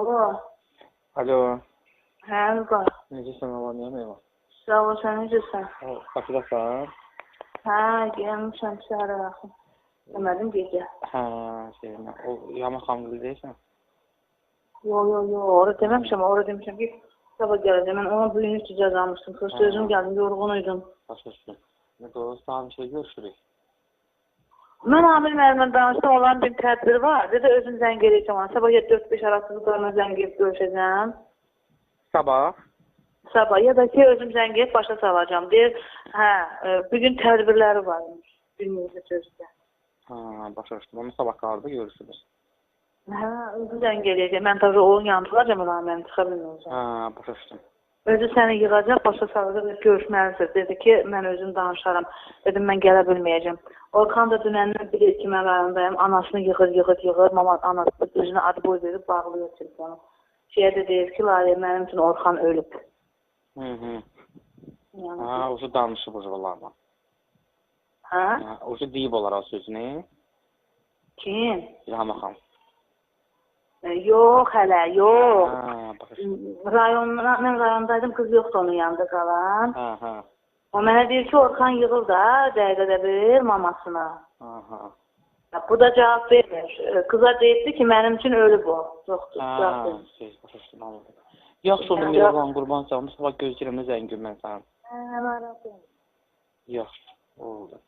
Alo. Alo. Hə, Vüqar. Necəsən Allah, niyə meyvə? Sağ ol, sən necəsən? Bakıdasan? Hə, gəlmişəm səhərə yaxın. Demədim gecə. Hə, şey, mən- o Yaman xanım deyirsən? Yo, yo, yo, orada deməmişəm, orada demişəm ki, sabah gələcəm. Mən ona bu gün üç cəza almışdım. Kız sözüm gəldim, yorğun idim. Başa düşdüm. Bir şey görüşürük. Mən Amir müəllimlə danışdım, olan bir tədbir var. Dedi, özüm zəng edəcəm ona. Sabah 7-4-5 arası qızlarına zəng edib görüşəcəm. Sabah? Sabah ya da ki, özüm zəng edib başa salacağam. Deyir, hə, e, bugün tədbirləri varmış. Bilmiyorum sözdə. Ha, başa düşdüm. Onu sabah qarda görüşürüz. Hə, özüm zəng edəcəm. Mən tabii onun yanında olacağam, ona mən çıxa bilməyəcəm. Ha, başa düşdüm. Özü səni yığacaq, başa salacaq və görüşməlisiniz. Dedi ki, mən özüm danışaram. Dedim, mən gələ bilməyəcəm. Orxan da dünəndən bilir ki, mən rayondayım. Anasını yığır, yığır, yığır. Mama anası da özünə ad boy verib bağlayır telefonu. Şeyə də deyir ki, Lalə, mənim üçün Orxan ölüb. Hı hı. Yəni, Ha, o danışıb o zamanlarla. hə? Ha, o deyib olar o sözünü. Kim? Yaman xanım. Yox hələ, yox. Başa düşdüm. Rayonda, mən rayondaydım, qız yoxdur onun yanında qalan. Ha, ha. O mənə deyir ki, Orxan yığır da dəqiqədə bir mamasına. Ha, ha. Ya, Bu da cavab vermir. Kıza deyildi ki, mənim üçün ölüb o. Yoxdur, cavab vermir. düşdüm, anladım. Yaxşı oldu, Miravan qurban canım. Sabah gözləyirəm, zəng gün mən sana. Hə, maraqlı. Yaxşı, oldu.